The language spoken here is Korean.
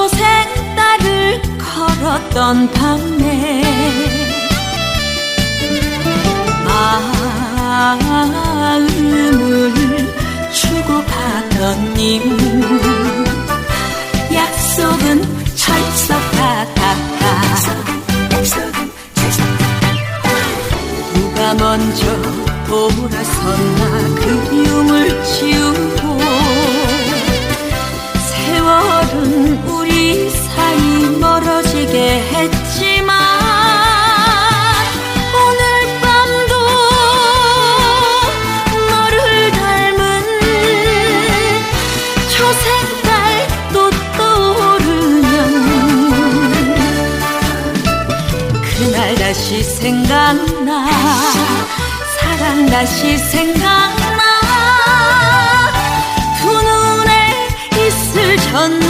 초생딸을 걸었던 밤에 마음을 주고받던 님 약속은 철석 같았다 누가 먼저 돌아섰나 그리움을 지우고 세월은 날 다시 생각나. 사랑 다시 생각나. 두 눈에 이슬 젖는